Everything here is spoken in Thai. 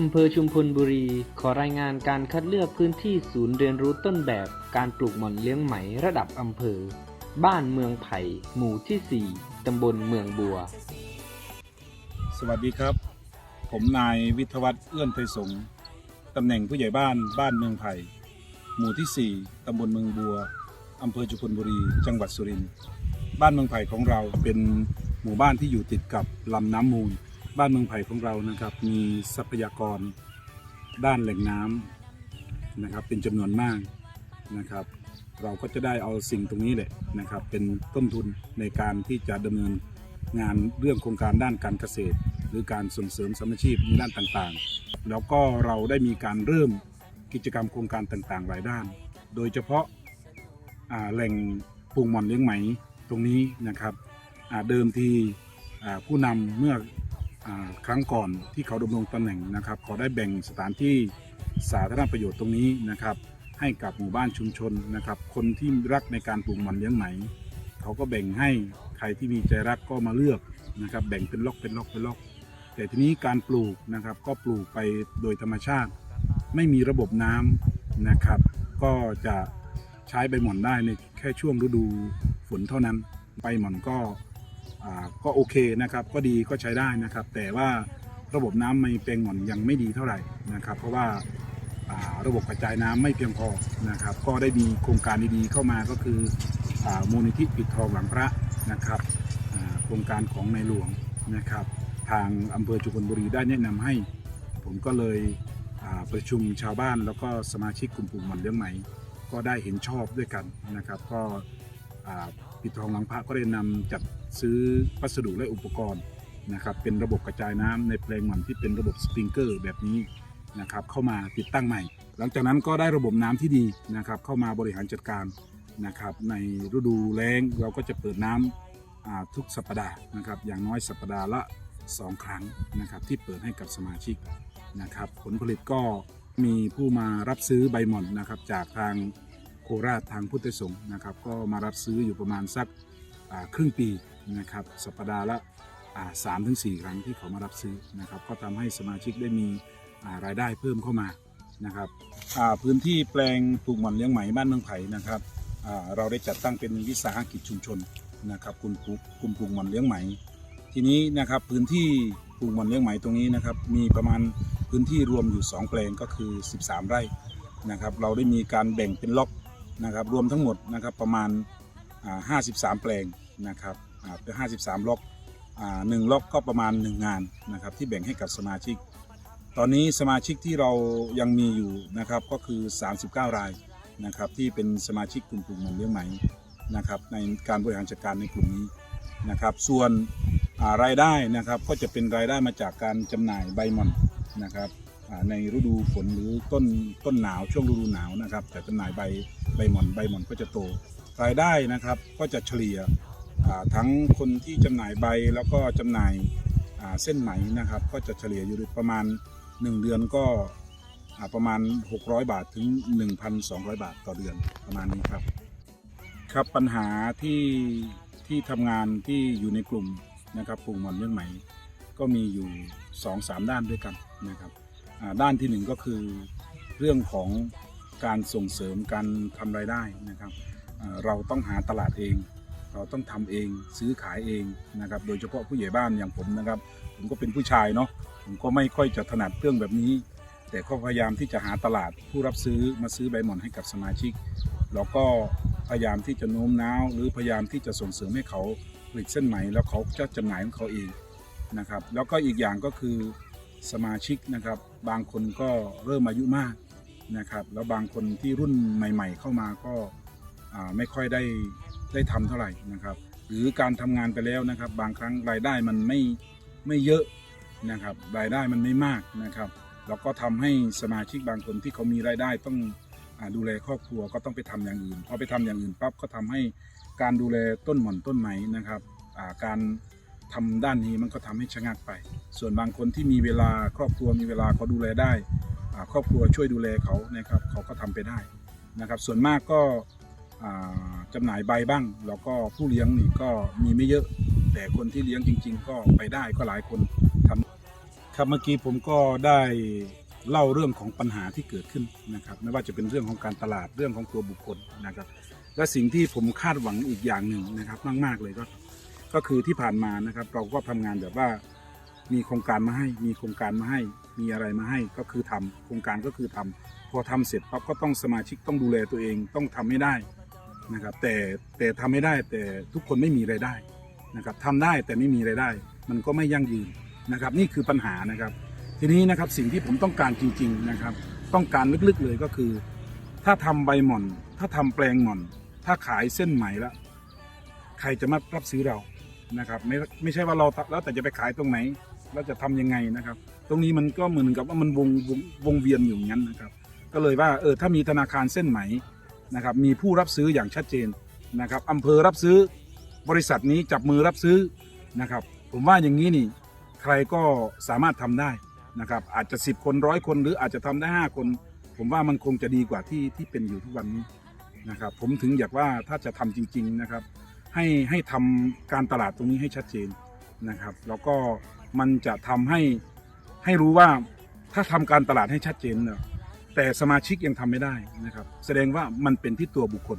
อำเภอชุมพลบุรี ขอรายงานการคัดเลือกพื้นที่ศูนย์เรียนรู้ต้นแบบ การปลูกหม่อนเลี้ยงไหมระดับอำเภอ บ้านเมืองไผ่ หมู่ที่ 4 ตำบลเมืองบัว สวัสดีครับ ผมนายวิทวัฒน์เอื้อนไทยสงตำแหน่งผู้ใหญ่บ้านบ้านเมืองไผ่ หมู่ที่ 4 ตำบลเมืองบัว อำเภอจุมพลบุรี จังหวัดสุรินทร์ บ้านเมืองไผ่ของเราเป็นหมู่บ้านที่อยู่ติดกับลำน้ำมูล บ้านเมืองไผ่ของเรานะครับ มีทรัพยากรด้านแหล่งน้ำนะครับ เป็นจำนวนมากนะครับ เราก็จะได้เอาสิ่งตรงนี้แหละนะครับ เป็นต้นทุนในการที่จะดำเนินงานเรื่องโครงการด้านการเกษตร หรือการส่งเสริมสมาชีพในด้านต่างๆ แล้วก็เราได้มีการเริ่มกิจกรรมโครงการต่างๆ หลายด้าน โดยเฉพาะาแหล่งปลูกหม่อนเลี้ยงไหมตรงนี้นะครับเดิมทีผู้นำเมื่อ ครั้งก่อนที่เขาดำรงตำแหน่งนะครับเขาได้แบ่งสถานที่สาธารณประโยชน์ตรงนี้นะครับ ให้กับหมู่บ้านชุมชนนะครับ คนที่รักในการปลูกหม่อนเลี้ยงไหม เขาก็แบ่งให้ใครที่มีใจรักก็มาเลือกนะครับ แบ่งเป็นล็อกเป็นล็อกเป็นล็อก แต่ทีนี้การปลูกนะครับก็ปลูกไปโดยธรรมชาติ ไม่มีระบบน้ำนะครับ ก็จะใช้ใบหม่อนได้ในแค่ช่วงฤดูฝนเท่านั้นใบหม่อนก็ ก็โอเคนะครับ ก็ดีก็ใช้ได้นะครับ แต่ว่าระบบน้ำในแปลงหม่อนยังไม่ดีเท่าไหร่นะครับ เพราะว่าระบบกระจายน้ำไม่เพียงพอนะครับ ก็ได้มีโครงการดีๆเข้ามาก็คืออมูลนิธิปิดทองหลังพระนะครับโครงการของในหลวงนะครับ ทางอำเภอจุพลบุรีได้แนะนำให้ ผมก็เลยประชุมชาวบ้านแล้วก็สมาชิกกลุ่มปลูกหมันเลี้ยงไหม ก็ได้เห็นชอบด้วยกันนะครับ ก็ปิดทองหลังพระก็ได้นำจัดซื้อวัสดุและอุปกรณ์นะครับเป็นระบบกระจายน้ำในแปลงหมันที่เป็นระบบสปริงเกอร์แบบนี้นะครับเข้ามาติดตั้งใหม่ หลังจากนั้นก็ได้ระบบน้ำที่ดีนะครับเข้ามาบริหารจัดการนะครับในฤดูแล้งเราก็จะเปิดน้ำอ่าทุกสัปดาห์นะครับอย่างน้อยสัปดาห์ละ 2 ครั้งนะครับที่เปิดให้กับสมาชิกนะครับผลผลิตก็มีผู้มารับซื้อใบหม่อนนะครับจากทางโคราชทางพุทธสงฆ์นะครับก็มารับซื้ออยู่ประมาณสักครึ่งปี นะครับสัปดาห์ละสามถึงสี่ครั้งที่เขามารับซื้อนะครับ ก็ทำให้สมาชิกได้มีารายได้เพิ่มเข้ามานะครับพื้นที่แปลงปลูกหม่อนเลี้ยงไหมบ้านเมืองไผ่นะครับเราได้จัดตั้งเป็นวิสาหกิจชุมชนนะครับกลุ่มปลูกกลุ่มปลูกหม่อนเลี้ยงไหม ทีนี้นะครับพื้นที่ปลูกหม่อนเลี้ยงไหมตรงนี้นะครับมีประมาณพื้นที่รวมอยู่ 2 แปลงก็คือ 13 ไร่นะครับเราได้มีการแบ่งเป็นล็อกนะครับรวมทั้งหมดนะครับประมาณอ่า53 แปลงนะครับ อ่าเป็น53ล็อกอ่าหนึ่งล็อกก็ประมาณ 1 งานนะครับที่แบ่งให้กับสมาชิก ตอนนี้สมาชิกที่เรายังมีอยู่นะครับก็คือ 39 รายนะครับที่เป็นสมาชิกกลุ่มปลูกหม่อนเลี้ยงไหมนะครับในการบริหารจัดการในกลุ่มนี้นะครับ ส่วนารายได้นะครับก็จะเป็นรายได้มาจากการจำหน่ายใบหม่อนนะครับในฤดูฝนหรือต้นต้นหนาวช่วงฤดูหนาวนะครับแต่จำหน่ายใบใบหม่อนใบหม่อนก็จะโต รายได้นะครับก็จะเฉลี่ย ทั้งคนที่จำหน่ายใบแล้วก็จำหน่ายเส้นไหมนะครับ ก็จะเฉลี่ยอยู่ประมาณ 1 เดือนก็ประมาณ 600 บาทถึง 1,200 บาทต่อเดือนประมาณนี้ครับ ครับปัญหาที่ที่ทำงานที่อยู่ในกลุ่มนะครับปลูกหมอนเรื่องไหม ก็มีอยู่ 2-3 ด้านด้วยกันนะครับด้านที่หนึ่งก็คือเรื่องของการส่งเสริมการทำรายได้นะครับ เราต้องหาตลาดเอง เราต้องทำเองซื้อขายเองนะครับ โดยเฉพาะผู้ใหญ่บ้านอย่างผมนะครับ ผมก็เป็นผู้ชายเนาะผมก็ไม่ค่อยจะถนัดเรื่องแบบนี้ แต่ก็พยายามที่จะหาตลาดผู้รับซื้อมาซื้อใบหม่อนให้กับสมาชิกแล้วก็พยายามที่จะโน้มน้าว หรือพยายามที่จะส่งเสริมให้เขาผลิตเส้นไหมแล้วเขาจะจำหน่ายของเขาเองนะครับ แล้วก็อีกอย่างก็คือสมาชิกนะครับ บางคนก็เริ่มอายุมากนะครับ แล้วบางคนที่รุ่นใหม่ ๆ เข้ามาก็ไม่ค่อยได้ ได้ทำเท่าไหร่นะครับ หรือการทำงานไปแล้วนะครับ บางครั้งรายได้มันไม่ไม่เยอะนะครับ รายได้มันไม่มากนะครับแล้วก็ทำให้สมาชิกบางคนที่เขามีรายได้ต้องอดูแลครอบครัวก็ต้องไปทำอย่างอื่นพอไปทำอย่างอื่นปั๊บก็ทำให้การดูแลต้นหม่อนต้นไหมนะครับาการทำด้านนี้มันก็ทำให้ชะงักไป ส่วนบางคนที่มีเวลาครอบครัวมีเวลาเขาดูแลได้ ครอบครัวช่วยดูแลเขานะครับเขาก็ทำไปได้นะครับ ส่วนมากก็ อ่าจำหน่ายใบบ้าง แล้วก็ผู้เลี้ยงนี่ก็มีไม่เยอะ แต่คนที่เลี้ยงจริง ๆ ก็ไปได้ก็หลายคนทำครับเมื่อกี้ผมก็ได้เล่าเรื่องของปัญหาที่เกิดขึ้นนะครับไม่ว่าจะเป็นเรื่องของการตลาดเรื่องของตัวบุคคลนะครับและสิ่งที่ผมคาดหวังอีกอย่างหนึ่งนะครับมากๆเลยก็ก็คือที่ผ่านมานะครับเราก็ทำงานแบบว่ามีโครงการมาให้ มีโครงการมาให้ มีอะไรมาให้ก็คือทำโครงการก็คือทำพอทำเสร็จปั๊บก็ต้องสมาชิกต้องดูแลตัวเองต้องทำให้ได้ นะครับแต่แต่ทำไม่ได้แต่ทุกคนไม่มีรายได้นะครับทำได้แต่ไม่มีรายได้ มันก็ไม่ยั่งยืนนะครับ นี่คือปัญหานะครับ ทีนี้นะครับสิ่งที่ผมต้องการจริง ๆนะครับ ต้องการลึกๆเลยก็คือ ถ้าทำใบหม่อน ถ้าทำแปลงหม่อน ถ้าขายเส้นไหมแล้วใครจะมารับซื้อเรานะครับ ไม่ไม่ใช่ว่าเราแล้วแต่จะไปขายตรงไหนแล้วจะทำยังไงนะครับ ตรงนี้มันก็เหมือนกับว่ามันวงวงวงเวียนอยู่อย่างนั้นนะครับ ก็เลยว่าเออถ้ามีธนาคารเส้นไหม นะครับมีผู้รับซื้ออย่างชัดเจนนะครับอำเภอรับซื้อบริษัทนี้จับมือรับซื้อนะครับ ผมว่าอย่างนี้นี่ใครก็สามารถทำได้นะครับ อาจจะ 10 คนร้อยคน หรืออาจจะทำได้ 5 คน ผมว่ามันคงจะดีกว่าที่ที่เป็นอยู่ทุกวันนี้นะครับ ผมถึงอยากว่าถ้าจะทำจริง ๆนะครับ ให้ให้ทำการตลาดตรงนี้ให้ชัดเจนนะครับ แล้วก็มันจะทำให้ให้รู้ว่าถ้าทำการตลาดให้ชัดเจนเนี่ย แต่สมาชิกยังทำไม่ได้นะครับ แสดงว่ามันเป็นที่ตัวบุคคล